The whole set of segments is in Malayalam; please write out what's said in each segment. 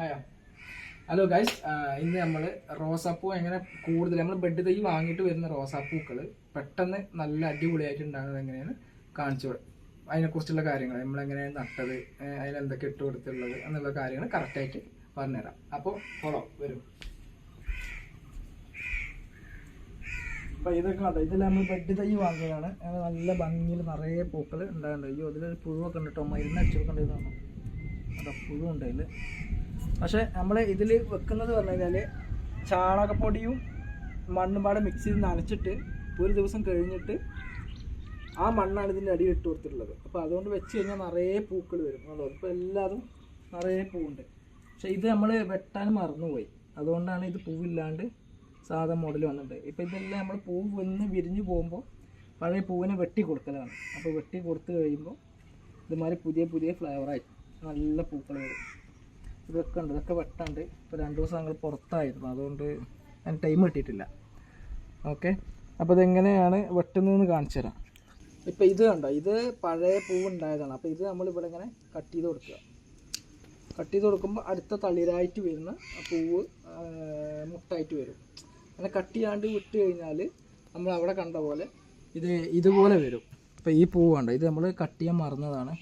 ആയോ? ഹലോ ഗൈസ് ഇന്ന് നമ്മൾ റോസാപ്പൂ എങ്ങനെ കൂടുതൽ നമ്മൾ ബെഡ് തൈ വാങ്ങിയിട്ട് വരുന്ന റോസാപ്പൂക്കൾ പെട്ടെന്ന് നല്ല അടിപൊളിയായിട്ട് ഉണ്ടാകുന്നത് എങ്ങനെയാണ്? കാണിച്ചു അതിനെക്കുറിച്ചുള്ള കാര്യങ്ങൾ നമ്മൾ എങ്ങനെയാണ് നട്ടത് അതിനെന്തൊക്കെ ഇട്ട് കൊടുത്തുള്ളത് എന്നുള്ള കാര്യങ്ങൾ കറക്റ്റായിട്ട് പറഞ്ഞുതരാം. അപ്പോൾ ഫോളോ വരും. അപ്പോൾ ഇതൊക്കെ കണ്ടോ? ഇതെല്ലാം നമ്മൾ ബെഡ് തൈ വാങ്ങിയതാണ്. നല്ല ഭംഗിയിൽ നിറയെ പൂക്കൾ ഉണ്ടാകുന്നുണ്ട് അയ്യോ അതിലൊരു പുഴുവൊക്കെ ഉണ്ട് കേട്ടോ. മരുന്ന് അടിച്ചു കൊടുക്കേണ്ടതാണ് അതാ പുഴുവുണ്ട് അതിൽ പക്ഷേ നമ്മൾ ഇതിൽ വെക്കുന്നത് പറഞ്ഞു കഴിഞ്ഞാൽ ചാണകപ്പൊടിയും മണ്ണും പാടെ മിക്സ് ചെയ്ത് നനച്ചിട്ട് ഒരു ദിവസം കഴിഞ്ഞിട്ട് ആ മണ്ണാണ് ഇതിന്റെ അടിയിൽ ഇട്ട് കൊടുത്തിട്ടുള്ളത്. അപ്പോൾ അതുകൊണ്ട് വെച്ച് കഴിഞ്ഞാൽ നിറയെ പൂക്കൾ വരും. എന്നുള്ളത് ഇപ്പോൾ എല്ലാതും നിറയെ പൂവുണ്ട്. പക്ഷേ ഇത് നമ്മൾ വെട്ടാൻ മറന്നുപോയി. അതുകൊണ്ടാണ് ഇത് പൂവില്ലാണ്ട് സാധാ മോഡൽ വന്നിട്ട്. ഇപ്പോൾ ഇതെല്ലാം നമ്മൾ പൂവ് വന്ന് വിരിഞ്ഞു പോകുമ്പോൾ പഴയ പൂവിനെ വെട്ടി കൊടുക്കലാണ്. അപ്പോൾ വെട്ടി കൊടുത്തു കഴിയുമ്പോൾ ഇതുമാതിരി പുതിയ പുതിയ ഫ്ലേവറായി നല്ല പൂക്കൾ വരും. ഇതൊക്കെ ഉണ്ട് ഇതൊക്കെ വെട്ടാണ്ട് ഇപ്പോൾ രണ്ട് ദിവസം ഞങ്ങൾ പുറത്തായിരുന്നു. അതുകൊണ്ട് ഞാൻ ടൈം കിട്ടിയിട്ടില്ല. ഓക്കെ അപ്പോൾ ഇതെങ്ങനെയാണ് വെട്ടുന്നതെന്ന് കാണിച്ചു തരാം. ഇപ്പോൾ ഇത് കണ്ടോ? ഇത് പഴയ പൂവ് ഉണ്ടായതാണ്. അപ്പോൾ ഇത് നമ്മൾ ഇവിടെ ഇങ്ങനെ കട്ട് ചെയ്ത് കൊടുക്കുക. കട്ട് ചെയ്ത് കൊടുക്കുമ്പോൾ അടുത്ത തളിരായിട്ട് വരുന്ന പൂവ് മുട്ടായിട്ട് വരും. അങ്ങനെ കട്ട് ചെയ്യാണ്ട് വിട്ട് കഴിഞ്ഞാൽ നമ്മൾ അവിടെ കണ്ട പോലെ ഇത് ഇതുപോലെ വരും. ഇപ്പോൾ ഈ പൂവ് കണ്ടോ? ഇത് നമ്മൾ കട്ട് ചെയ്യാൻ മറന്നതാണ്.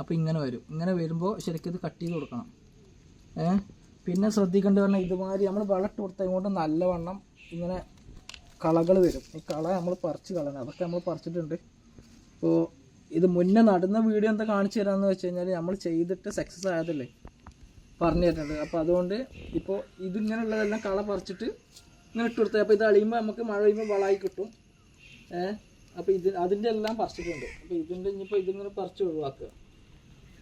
അപ്പോൾ ഇങ്ങനെ വരും. ഇങ്ങനെ വരുമ്പോൾ ശരിക്കും ഇത് കട്ട് ചെയ്ത് കൊടുക്കണം. പിന്നെ ശ്രദ്ധിക്കേണ്ടത് പറഞ്ഞാൽ ഇതുമാതിരി നമ്മൾ വളട്ട് കൊടുത്ത ഇങ്ങോട്ട് നല്ലവണ്ണം ഇങ്ങനെ കളകൾ വരും. ഈ കള നമ്മൾ പറിച്ച് കളയണം. അതൊക്കെ നമ്മൾ പറിച്ചിട്ടുണ്ട്. അപ്പോൾ ഇത് മുന്നേ നടുന്ന വീഡിയോ എന്താ കാണിച്ചു തരാമെന്ന് വെച്ച് കഴിഞ്ഞാൽ നമ്മൾ ചെയ്തിട്ട് സക്സസ് ആയതല്ലേ? പറഞ്ഞു തരുന്നുണ്ട് അപ്പോൾ അതുകൊണ്ട് ഇപ്പോൾ ഇതിങ്ങനെയുള്ളതെല്ലാം കള പറിച്ചിട്ട് ഇങ്ങനെ ഇട്ട് കൊടുത്തത് അപ്പോൾ ഇത് അളിയുമ്പോൾ നമുക്ക് മഴ പെയ്യുമ്പോൾ വളമായി കിട്ടും. ഏഹ് അപ്പോൾ ഇത് അതിന്റെ എല്ലാം പറിച്ചിട്ടുണ്ട്. അപ്പോൾ ഇതിന്റെ ഇനിയിപ്പോൾ ഇതിങ്ങനെ പറിച്ച് ഒഴിവാക്കുക.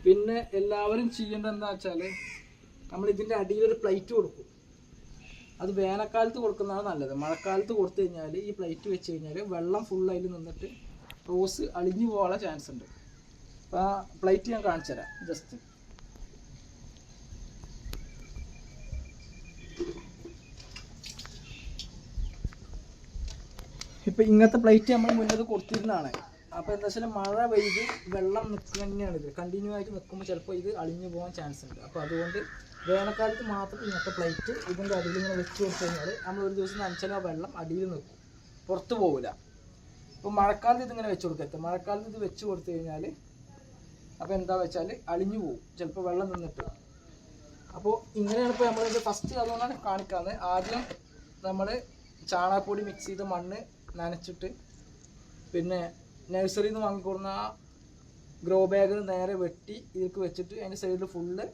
പിന്നെ എല്ലാവരും ചെയ്യേണ്ടത് എന്താ വെച്ചാൽ നമ്മൾ ഇതിന്റെ അടിയിൽ ഒരു പ്ലേറ്റ് കൊടുക്കും. അത് വേനൽക്കാലത്ത് കൊടുക്കുന്നതാണ് നല്ലത്. മഴക്കാലത്ത് കൊടുത്തു കഴിഞ്ഞാൽ ഈ പ്ലേറ്റ് വെച്ച് കഴിഞ്ഞാൽ വെള്ളം ഫുൾ അതിൽ നിന്നിട്ട് റോസ് അളിഞ്ഞു പോകാനുള്ള ചാൻസ് ഉണ്ട്. അപ്പോൾ ആ പ്ലേറ്റ് ഞാൻ കാണിച്ചു തരാം. ജസ്റ്റ് ഇപ്പം ഇങ്ങനത്തെ പ്ലേറ്റ് നമ്മൾ മുന്നത് കൊടുത്തിരുന്നതാണ്. അപ്പോൾ എന്താ വെച്ചാൽ മഴ പെയ്ത് വെള്ളം നിൽക്കുക ഇത്. കണ്ടിന്യൂ ആയിട്ട് നിൽക്കുമ്പോൾ ചിലപ്പോൾ ഇത് അളിഞ്ഞു പോകാൻ ചാൻസ് ഉണ്ട്. അപ്പോൾ അതുകൊണ്ട് വേനൽക്കാലത്ത് മാത്രം ഇങ്ങനത്തെ പ്ലേറ്റ് ഇതിന്റെ അടിയിൽ ഇങ്ങനെ വെച്ച് കൊടുത്തു കഴിഞ്ഞാൽ നമ്മൾ ഒരു ദിവസം നനച്ചാലും ആ വെള്ളം അടിയിൽ നിൽക്കും പുറത്ത് പോകില്ല അപ്പോൾ മഴക്കാലത്ത് ഇതിങ്ങനെ വെച്ച് കൊടുക്കരുത്. മഴക്കാലത്ത് ഇത് വെച്ച് കൊടുത്തു കഴിഞ്ഞാൽ അപ്പോൾ എന്താ വെച്ചാൽ അളിഞ്ഞു പോകും ചിലപ്പോൾ വെള്ളം നിന്നിട്ട്. അപ്പോൾ ഇങ്ങനെയാണ് ഇപ്പോൾ നമ്മളിത് ഫസ്റ്റ് അതുകൊണ്ടാണ് കാണിക്കാന്ന്. ആദ്യം നമ്മൾ ചാണകപ്പൊടി മിക്സ് ചെയ്ത് മണ്ണ് നനച്ചിട്ട് പിന്നെ നഴ്സറിയിൽ നിന്ന് വാങ്ങിക്കൊടുന്ന ആ ഗ്രോ ബാഗ് നേരെ വെട്ടി ഇതിലേക്ക് വെച്ചിട്ട് അതിന്റെ സൈഡിൽ ഫുള്ള്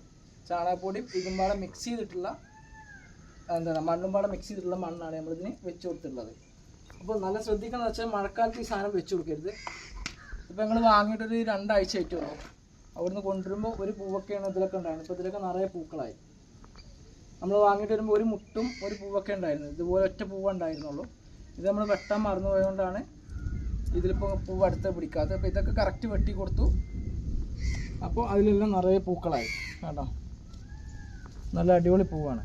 ചാണകപ്പൊടിയും ഇതും പാടെ മിക്സ് ചെയ്തിട്ടുള്ള എന്താണ് മണ്ണും പാടെ മിക്സ് ചെയ്തിട്ടുള്ള മണ്ണാണ് നമ്മളിതിന് വെച്ച് കൊടുത്തിട്ടുള്ളത്. അപ്പോൾ നല്ല ശ്രദ്ധിക്കണം വെച്ചാൽ മഴക്കാലത്ത് ഈ സാധനം വെച്ച് കൊടുക്കരുത്. ഇപ്പം ഞങ്ങൾ വാങ്ങിയിട്ടൊരു രണ്ടാഴ്ച ആയിട്ടുള്ളൂ. അവിടുന്ന് കൊണ്ടുവരുമ്പോൾ ഒരു പൂവൊക്കെയാണ് ഇതിലൊക്കെ ഉണ്ടായിരുന്നത്. ഇപ്പോൾ ഇതിലൊക്കെ നിറയെ പൂക്കളായി. നമ്മൾ വാങ്ങിയിട്ട് വരുമ്പോൾ ഒരു മുട്ടും ഒരു പൂവൊക്കെ ഉണ്ടായിരുന്നു. ഇതുപോലെ ഒറ്റ പൂവ് ഉണ്ടായിരുന്നുള്ളൂ. ഇത് നമ്മൾ വെട്ടാൻ മറന്നു പോയതുകൊണ്ടാണ് ഇതിലിപ്പോൾ പൂവ് അടുത്ത് പിടിക്കാത്തത് അപ്പോൾ ഇതൊക്കെ കറക്റ്റ് വെട്ടി കൊടുത്തു. അപ്പോൾ അതിലെല്ലാം നിറയെ പൂക്കളായി. കേട്ടോ നല്ല അടിപൊളി പൂവാണ്.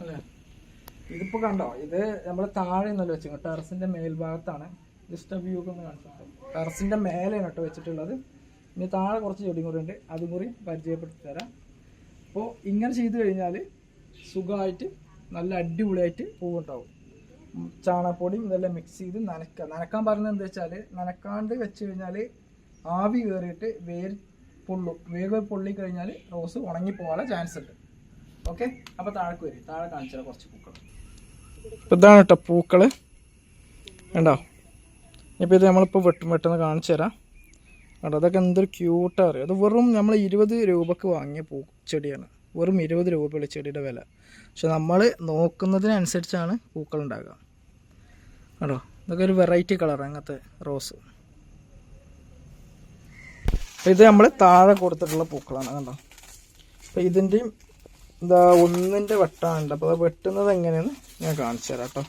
അല്ലേ? ഇതിപ്പോൾ കണ്ടോ? ഇത് നമ്മൾ താഴെ ഒന്നല്ല വെച്ചു ടെറസിന്റെ മേൽഭാഗത്താണ്. ജസ്റ്റ് വ്യൂ ഒക്കെ ഒന്ന് കാണിച്ചിട്ടുണ്ട് ടെറസിന്റെ മേലെയാണ് കേട്ടോ വെച്ചിട്ടുള്ളത്. ഇനി താഴെ കുറച്ച് ചെടിയും കൂടി ഉണ്ട്. അതും കൂടി പരിചയപ്പെടുത്തി തരാം. അപ്പോൾ ഇങ്ങനെ ചെയ്ത് കഴിഞ്ഞാൽ സുഖമായിട്ട് നല്ല അടിപൊളിയായിട്ട് പൂവുണ്ടാവും. ചാണകപ്പൊടിയും ഇതെല്ലാം മിക്സ് ചെയ്ത് നനക്കുക നനക്കാൻ പറഞ്ഞത് എന്താ വെച്ചാൽ നനക്കാണ്ട് വെച്ച് കഴിഞ്ഞാൽ ആവി കയറിയിട്ട് വേര് പൊള്ളും. വേര് പൊള്ളി കഴിഞ്ഞാൽ റോസ് ഉണങ്ങി പോകാനുള്ള ചാൻസ് ഉണ്ട്. ഓക്കെ അപ്പോൾ താഴേക്ക് വരും. താഴെ കാണിച്ചാൽ കുറച്ച് പൂക്കൾ ഇപ്പം ഇതാണ് കേട്ടോ പൂക്കൾ ഉണ്ടോ ഇപ്പോൾ ഇത് നമ്മളിപ്പോൾ വെട്ടും വെട്ടെന്ന് കാണിച്ചു തരാം. കേട്ടോ അതൊക്കെ എന്തൊരു ക്യൂട്ടാണ് അറിയാം? അത് വെറും നമ്മൾ ഇരുപത് രൂപക്ക് വാങ്ങിയ പൂ ചെടിയാണ്. വെറും ഇരുപത് രൂപയുള്ള ചെടിയുടെ വില. പക്ഷെ നമ്മൾ നോക്കുന്നതിനനുസരിച്ചാണ് പൂക്കൾ ഉണ്ടാകുക കേട്ടോ ഇതൊക്കെ ഒരു വെറൈറ്റി കളർ അങ്ങനത്തെ റോസ് ഇത് നമ്മൾ താഴെ കൊടുത്തിട്ടുള്ള പൂക്കളാണ്. കണ്ടോ? അപ്പോൾ ഇതിന്റെയും എന്താ ഒന്നിന്റെ വെട്ടാനുണ്ട്. അപ്പോൾ അത് വെട്ടുന്നത് എങ്ങനെയെന്ന് ഞാൻ കാണിച്ചു തരാം കേട്ടോ.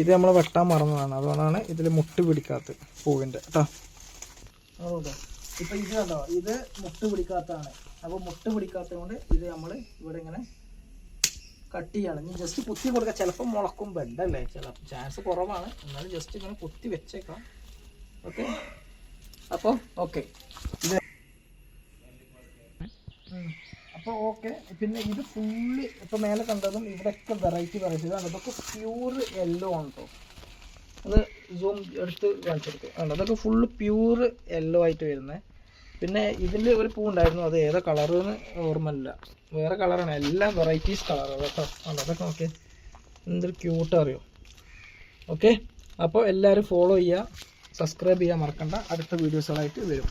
ഇത് നമ്മൾ വെട്ടാൻ മറന്നതാണ്. അതുകൊണ്ടാണ് ഇതിൽ മുട്ട് പിടിക്കാത്തത് പൂവിന്റെ കേട്ടോ? അതുകൊണ്ട് ഇപ്പം ഇത് കണ്ടോ? ഇത് മുട്ട് പിടിക്കാത്തതാണ്. അപ്പോൾ മുട്ട പിടിക്കാത്തത് കൊണ്ട് ഇത് നമ്മൾ ഇവിടെ ഇങ്ങനെ കട്ട് ചെയ്യാണ്. ഇനി ജസ്റ്റ് കുത്തി കൊടുക്കുക ചിലപ്പോൾ മുളക്കും ബെഡല്ലേ ചില ചാൻസ് കുറവാണ്. എന്നാലും ജസ്റ്റ് ഇങ്ങനെ കുത്തി വെച്ചേക്കാം ഓക്കെ അപ്പോൾ ഓക്കെ ഇത് അപ്പോൾ ഓക്കെ പിന്നെ ഇത് ഫുള്ളി ഇപ്പോൾ മേലെ കണ്ടതും ഇവിടെയൊക്കെ വെറൈറ്റി വെറൈറ്റി ഇതാണ്. ഇതൊക്കെ പ്യൂർ യെല്ലോ ആണ് കേട്ടോ അത് സൂം എടുത്ത് കാണിച്ചെടുക്കും ആണ് അതൊക്കെ ഫുള്ള് പ്യൂർ യെല്ലോ ആയിട്ട് വരുന്നത് പിന്നെ ഇതിൽ ഒരു പൂ ഉണ്ടായിരുന്നു അത് ഏതാ കളറെന്ന് ഓർമ്മയില്ല. വേറെ കളറാണ് എല്ലാം വെറൈറ്റീസ് കളറാണ് ആണ് അതൊക്കെ നോക്കിയേ എന്തൊരു ക്യൂട്ട് അറിയോ? ഓക്കെ അപ്പോൾ എല്ലാവരും ഫോളോ ചെയ്യുക സബ്സ്ക്രൈബ് ചെയ്യാൻ മറക്കണ്ട. അടുത്ത വീഡിയോസുകളായിട്ട് വരും.